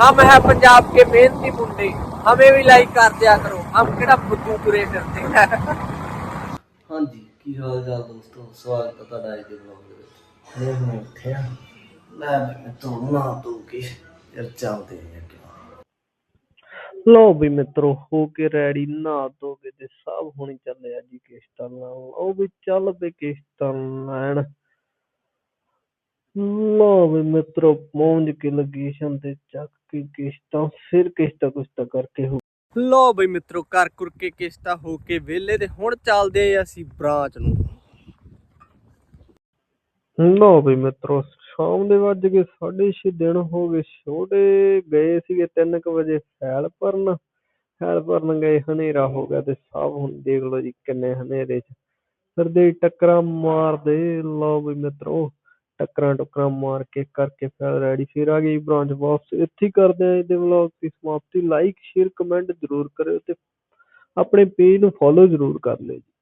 ਹਮ ਹੈ ਪੰਜਾਬ ਕੇ ਮਿਹਨਤੀ ਮੁੰਡੇ ਹਮੇ ਵੀ ਲਾਈਕ ਕਰ ਦਿਆ ਕਰੋ। ਹਮ ਕਿਹੜਾ ਫੁੱਦੂ ਤੁਰੇ ਫਿਰਦੇ ਹੈ ਹਾਂਜੀ ਕੀ ਹਾਲ ਚਾਲ ਦੋਸਤੋ? ਸਵਾਗਤ ਹੈ ਤੁਹਾਡਾ ਅੱਜ ਦੇ ਵਲੌਗ ਦੇ ਵਿੱਚ। ਮੈਂ ਹੁਣ ਉੱਠਿਆ। ਲੈ ਮੈਂ ਧੋਣਾ ਧੋ ਕੇ ਫਿਰ ਚੱਲਦੇ ਹਾਂ ਅੱਗੇ। ਲੋ ਵੀ ਮਿੱਤਰੋ ਹੋ ਕੇ ਰੈਡੀ ਨਹਾ ਧੋ ਕੇ ਤੇ ਸਭ ਹੁਣ ਚੱਲੇ ਆ ਜੀ ਕਿਸ਼ਤਾਂ ਲਾਉਣ ਉਹ ਵੀ ਚੱਲ ਪਏ ਕਿਸ਼ਤਾਂ ਲੈਣ। ਲੋ ਵੀ ਮਿੱਤਰੋ ਪਹੁੰਚ ਕੇ ਲੋਕੇਸ਼ਨ ਤੇ ਚੱਕ ਕੇ ਕਿਸ਼ਤਾਂ ਫਿਰ ਕਿਸ਼ਤਾਂ ਕੁਸ਼ਤਾਂ ਕਰਕੇ ਹੋ ਲੋ ਬਈ ਮਿੱਤਰੋ ਕਰ ਕੁਰ ਕੇ ਕਿਸ਼ਤਾਂ ਹੋ ਕੇ ਵਿਹਲੇ ਤੇ ਹੁਣ ਚੱਲਦੇ ਆ ਅਸੀਂ ਬ੍ਰਾਂਚ ਨੂੰ। ਲੋ ਵੀ ਮਿੱਤਰੋ ਸ਼ਾਮ ਦੇ ਵੱਜ ਗਏ 6:30 ਦਿਨ ਹੋ ਗਏ ਛੋਟੇ ਗਏ ਸੀਗੇ 3 ਵਜੇ ਫੈਲ ਭਰਨ ਫੈਲ ਭਰਨ ਗਏ ਹਨੇਰਾ ਹੋ ਗਿਆ ਤੇ ਸਭ ਹੁਣ ਦੇਖ ਲਓ ਜੀ ਕਿੰਨੇ ਹਨੇਰੇ ਚ। ਫਿਰਦੇ ਟੱਕਰਾਂ ਮਾਰਦੇ ਲਓ ਵੀ ਮਿੱਤਰੋ। ਟੱਕਰਾਂ ਟੁੱਕਰਾਂ ਮਾਰ ਕੇ ਕਰਕੇ ਫਿਰ ਰੈਡੀ, ਫਿਰ ਆ ਗਈ ਬ੍ਰਾਂਚ ਵਾਪਸ, ਇੱਥੇ ਹੀ ਕਰਦੇ ਆ ਇਹਦੇ ਵਲੌਗ ਦੀ ਸਮਾਪਤੀ। ਲਾਈਕ ਸ਼ੇਅਰ ਕਮੈਂਟ ਜ਼ਰੂਰ ਕਰਿਓ ਤੇ ਆਪਣੇ ਪੇਜ ਨੂੰ ਫੋਲੋ ਜ਼ਰੂਰ ਕਰ ਲਿਓ ਜੀ।